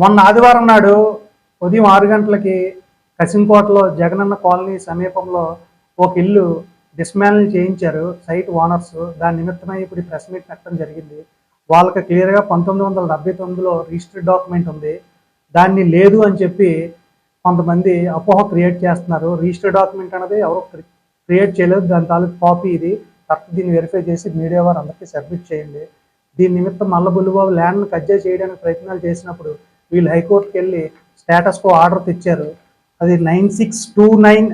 మొన్న ఆదివారం నాడు ఉదయం ఆరు గంటలకి కసింకోటలో జగనన్న కాలనీ సమీపంలో ఒక ఇల్లు డిస్మాండిల్ చేయించారు సైట్ ఓనర్స్ దాని నిమిత్తమై ఇప్పుడు ప్రెస్ మీట్ పెట్టడం జరిగింది. వాళ్ళకి క్లియర్గా పంతొమ్మిది వందల డెబ్బై తొమ్మిదిలో రిజిస్టర్డ్ డాక్యుమెంట్ ఉంది. దాన్ని లేదు అని చెప్పి కొంతమంది అపోహ క్రియేట్ చేస్తున్నారు. రిజిస్టర్డ్ డాక్యుమెంట్ అనేది ఎవరు క్రియేట్ చేయలేదు. దాని తాలూకు కాపీ ఇది. కరెక్ట్ దీన్ని వెరిఫై చేసి మీడియా వారు అందరికీ సబ్మిట్ చేయండి. దీని నిమిత్తం మల్ల బుల్లిబాబు ల్యాండ్ను కబ్జా చేయడానికి ప్రయత్నాలు చేసినప్పుడు వీళ్ళు హైకోర్టుకి వెళ్ళి స్టేటస్ కో ఆర్డర్ తెచ్చారు. అది nine six two nine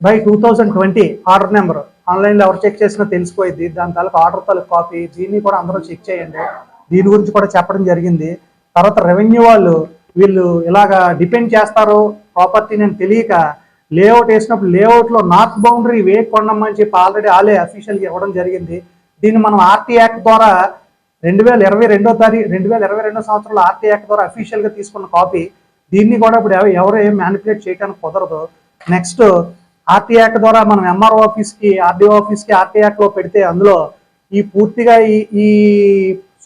by two thousand twenty order number. ఆన్లైన్లో ఎవరు చెక్ చేసినా తెలిసిపోయింది దాని తాలూకు ఆర్డర్ తాలూకు కాపీ. దీన్ని కూడా అందరూ చెక్ చేయండి. దీని గురించి కూడా చెప్పడం జరిగింది. తర్వాత రెవెన్యూ వాళ్ళు వీళ్ళు ఇలాగా డిపెండ్ చేస్తారు ప్రాపర్టీ నేను తెలియక లేఅవుట్ వేసినప్పుడు లేఅవుట్లో నార్త్ బౌండరీ వే చెప్పి ఆల్రెడీ ఆలే అఫీషియల్గా ఇవ్వడం జరిగింది. దీన్ని మనం ఆర్టీ యాక్ట్ ద్వారా రెండు వేల ఇరవై రెండో తారీఖు రెండు వేల ఇరవై రెండో సంవత్సరంలో ఆర్టీ యాక్ట్ ద్వారా అఫీషియల్గా తీసుకున్న కాపీ. దీన్ని కూడా ఇప్పుడు ఎవరు ఏం మ్యానిపులేట్ చేయడానికి కుదరదు. నెక్స్ట్ ఆర్టీ యాక్ట్ ద్వారా మనం ఎంఆర్ఓ ఆఫీస్కి ఆర్డీఓ ఆఫీస్కి ఆర్టీ యాక్ట్లో పెడితే అందులో ఈ పూర్తిగా ఈ ఈ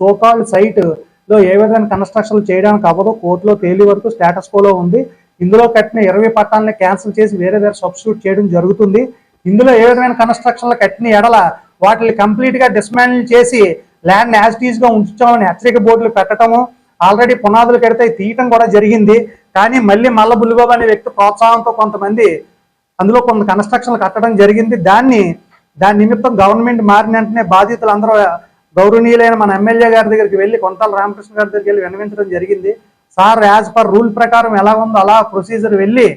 సోకాల్డ్ సైట్లో ఏ విధమైన కన్స్ట్రక్షన్ చేయడానికి అవ్వదు. కోర్టులో తేలి వరకు స్టేటస్ కోలో ఉంది. ఇందులో కట్టిన ఇరవై పట్టాలని క్యాన్సిల్ చేసి వేరే వేరే సబ్స్టిట్యూట్ చేయడం జరుగుతుంది. ఇందులో ఏ విధమైన కన్స్ట్రక్షన్లు కట్టిన ఎడల వాటిని కంప్లీట్గా డిస్మాండిల్ చేసి ల్యాండ్ యాజ్ టీజ్గా ఉంచామని హెచ్చరిక బోర్డులు పెట్టడము ఆల్రెడీ పునాదులు కడితే తీయటం కూడా జరిగింది. కానీ మళ్ళీ మల్ల బుల్లిబాబు అనే వ్యక్తి ప్రోత్సాహంతో కొంతమంది అందులో కొంత కన్స్ట్రక్షన్లు కట్టడం జరిగింది. దాన్ని దాని నిమిత్తం గవర్నమెంట్ మారిన వెంటనే బాధితులు అందరూ గౌరవనీయులైన మన ఎమ్మెల్యే గారి దగ్గరికి వెళ్ళి కొంతాల రామకృష్ణ గారి దగ్గరికి వెళ్ళి విన్నవించడం జరిగింది. సార్ యాజ్ పర్ రూల్ ప్రకారం ఎలా ఉందో అలా ప్రొసీజర్ వెళ్ళి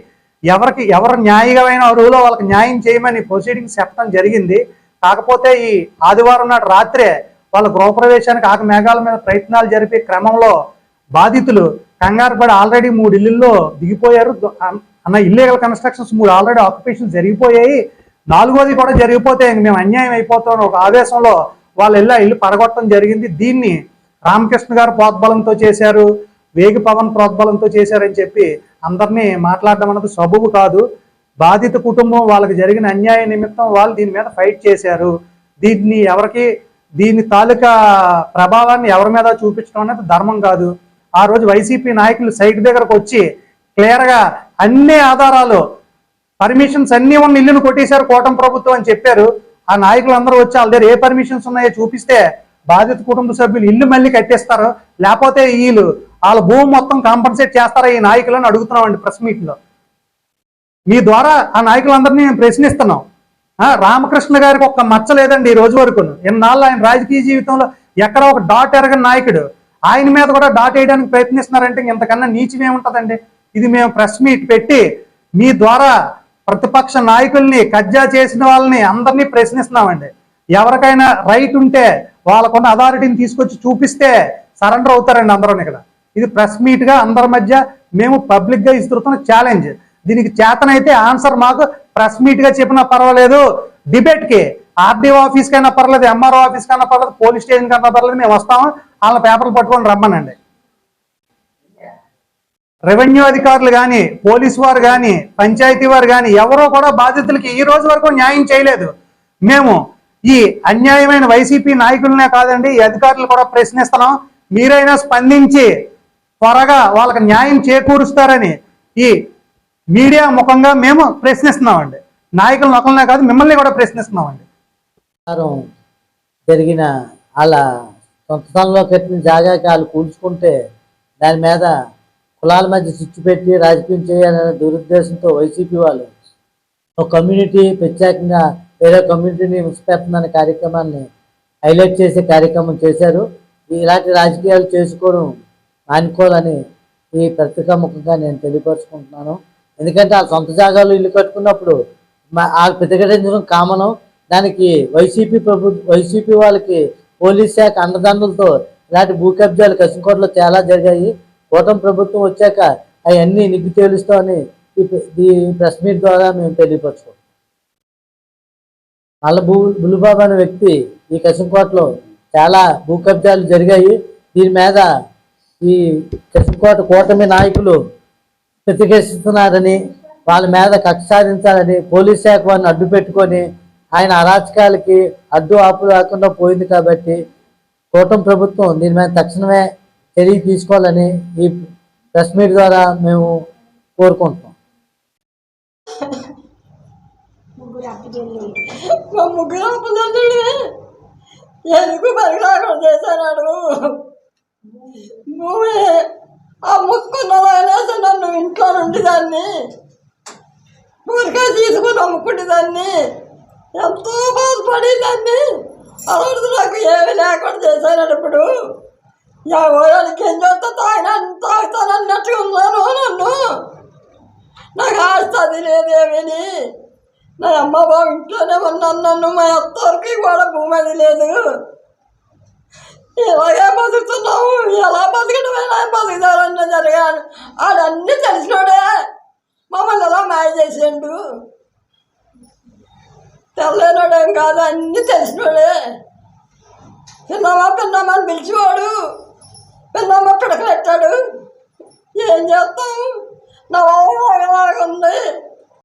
ఎవరికి ఎవరు న్యాయమైన అరువులో వాళ్ళకి న్యాయం చేయమని ప్రొసీడింగ్స్ చెప్పడం జరిగింది. కాకపోతే ఈ ఆదివారం నాడు రాత్రే వాళ్ళ గృహప్రవేశానికి ఆక మేఘాల మీద ప్రయత్నాలు జరిపే క్రమంలో బాధితులు కంగారు పడి ఆల్రెడీ మూడు ఇల్లుల్లో దిగిపోయారు. అన్న ఇల్లీగల్ కన్స్ట్రక్షన్స్ మూడు ఆల్రెడీ ఆక్యుపేషన్ జరిగిపోయాయి. నాలుగోది కూడా జరిగిపోతే మేము అన్యాయం అయిపోతాం ఒక ఆవేశంలో వాళ్ళు వెళ్ళి ఇల్లు పడగొట్టడం జరిగింది. దీన్ని రామకృష్ణ గారు ప్రోద్బలంతో చేశారు. వేగి పవన్ ప్రోద్బలంతో చేశారని చెప్పి అందరినీ మాట్లాడడం అన్నది సబబు కాదు. బాధిత కుటుంబం వాళ్ళకి జరిగిన అన్యాయ నిమిత్తం వాళ్ళు దీని మీద ఫైట్ చేశారు. దీన్ని ఎవరికి దీని తాలూకా ప్రభావాన్ని ఎవరి మీద చూపించడం అనేది ధర్మం కాదు. ఆ రోజు వైసీపీ నాయకులు సైట్ దగ్గరకు వచ్చి క్లియర్గా అన్ని ఆధారాలు పర్మిషన్స్ అన్నీ ఉన్న ఇల్లును కొట్టేశారు కూటమి ప్రభుత్వం అని చెప్పారు. ఆ నాయకులు అందరూ వచ్చి వాళ్ళ దగ్గర ఏ పర్మిషన్స్ ఉన్నాయో చూపిస్తే బాధిత కుటుంబ సభ్యులు ఇల్లు మళ్ళీ కట్టేస్తారు. లేకపోతే వీళ్ళు వాళ్ళ భూమి మొత్తం కాంపన్సేట్ చేస్తారా ఈ నాయకులను అడుగుతున్నామండి ప్రెస్ మీట్లో మీ ద్వారా ఆ నాయకులందరినీ మేము ప్రశ్నిస్తున్నాం. రామకృష్ణ గారికి ఒక్క మచ్చ లేదండి ఈ రోజు వరకు ఇన్నాళ్ళు ఆయన రాజకీయ జీవితంలో ఎక్కడ ఒక డాట్ ఎరగని నాయకుడు. ఆయన మీద కూడా డాట్ వేయడానికి ప్రయత్నిస్తున్నారంటే ఇంతకన్నా నీచమే ఉంటుందండి. ఇది మేము ప్రెస్ మీట్ పెట్టి మీ ద్వారా ప్రతిపక్ష నాయకుల్ని కజ్జా చేసిన వాళ్ళని అందరినీ ప్రశ్నిస్తున్నామండి. ఎవరికైనా రైట్ ఉంటే వాళ్ళకున్న అథారిటీని తీసుకొచ్చి చూపిస్తే సరెండర్ అవుతారండి అందరూ ఇక్కడ. ఇది ప్రెస్ మీట్గా అందరి మధ్య మేము పబ్లిక్గా ఇస్తున్న ఛాలెంజ్. దీనికి చేతనైతే ఆన్సర్ మాకు ప్రెస్ మీట్గా చెప్పినా పర్వాలేదు. డిబేట్కి ఆర్డీఓ ఆఫీస్ కైనా పర్లేదు ఎంఆర్ఓ ఆఫీస్ కైనా పర్లేదు పోలీస్ స్టేషన్ కన్నా పర్లేదు మేము వస్తాము. వాళ్ళ పేపర్లు పట్టుకొని రమ్మనండి. రెవెన్యూ అధికారులు కానీ పోలీసు వారు కానీ పంచాయతీ వారు కానీ ఎవరో కూడా బాధితులకి ఈ రోజు వరకు న్యాయం చేయలేదు. మేము ఈ అన్యాయమైన వైసీపీ నాయకులనే కాదండి ఈ అధికారులు కూడా ప్రశ్నిస్తున్నాం. మీరైనా స్పందించి త్వరగా వాళ్ళకి న్యాయం చేకూరుస్తారని ఈ మీడియా ముఖంగా మేము ప్రశ్నిస్తున్నామండి. నాయకుల ముఖంలో కాదు మిమ్మల్ని కూడా ప్రశ్నిస్తున్నామండి. జరిగిన వాళ్ళ సొంత స్థలంలో కట్టిన జాగాకి వాళ్ళు కూల్చుకుంటే దాని మీద కులాల మధ్య చిచ్చు పెట్టి రాజకీయం చేయాలనే దురుద్దేశంతో వైసీపీ వాళ్ళు ఒక కమ్యూనిటీ ప్రత్యేకంగా వేరే కమ్యూనిటీని విడిచిపెడుతుందనే కార్యక్రమాన్ని హైలైట్ చేసే కార్యక్రమం చేశారు. ఇలాంటి రాజకీయాలు చేసుకోవడం మానుకోవాలని ఈ పత్రికా ముఖంగా నేను తెలియపరుచుకుంటున్నాను. ఎందుకంటే ఆ సొంత జాగాలు ఇల్లు కట్టుకున్నప్పుడు మా- ఆ ప్రతిఘటించడం కామనం. దానికి వైసీపీ ప్రభు వైసీపీ వాళ్ళకి పోలీస్ శాఖ అండదండలతో ఇలాంటి భూ కబ్జాలు కసింకోటలో చాలా జరిగాయి. కూటమి ప్రభుత్వం వచ్చాక అవన్నీ నిగ్గు తేలుస్తామని ఈ ప్రెస్ మీట్ ద్వారా మేము తెలియపరచుకోం మళ్ళా భూ బులుబాబు అనే వ్యక్తి ఈ కసింకోటలో చాలా భూ కబ్జాలు జరిగాయి. దీని మీద ఈ కసింకోట కూటమి నాయకులు ప్రతిఘటిస్తున్నారని వాళ్ళ మీద కక్ష సాధించాలని పోలీస్ శాఖ వారిని అడ్డు పెట్టుకొని ఆయన అరాచకాలకి అడ్డు ఆపు రాకుండా పోయింది కాబట్టి కూటమి ప్రభుత్వం దీని మీద తక్షణమే చర్య తీసుకోవాలని ఈ ప్రెస్ మీట్ ద్వారా మేము కోరుకుంటున్నాం. ముగ్గురు ఎందుకు పరిగణాలు చేశాడు ఆ ముక్కున్నదనేసి నన్ను ఇంట్లో నుండి దాన్ని ఊరికే తీసుకుని అమ్ముకుంటే దాన్ని. ఎంతో బాధపడి దాన్ని. అలాంటి నాకు ఏమి లేకుండా చేశాను ఇప్పుడు. ఎవరికి ఏం చేస్తా? తాగిన తాగుతానన్నట్టు ఉన్నాను నన్ను. నాకు ఆస్తుంది లేదేమీని. నా అమ్మ బాబు ఇంట్లోనే ఉన్నాను నన్ను. మా అత్తరికి కూడా భూమి అది లేదు. ఇలాగే బతుకుతున్నావు? ఎలా బతకడం ఎలా బతుకుతారన్న జరిగాను ఆడన్నీ తెలిసినోడే. మమ్మల్ని ఎలా మాయ చేసిండు? తెల్లనోడేం కాదు అన్నీ తెలిసినోడే. పిన్నమ్మ పిన్నమ్మ అని పిలిచేవాడు. పిన్నమ్మ పిడకలెట్టాడు. ఏం చేస్తాం నా బాబు ఉంది.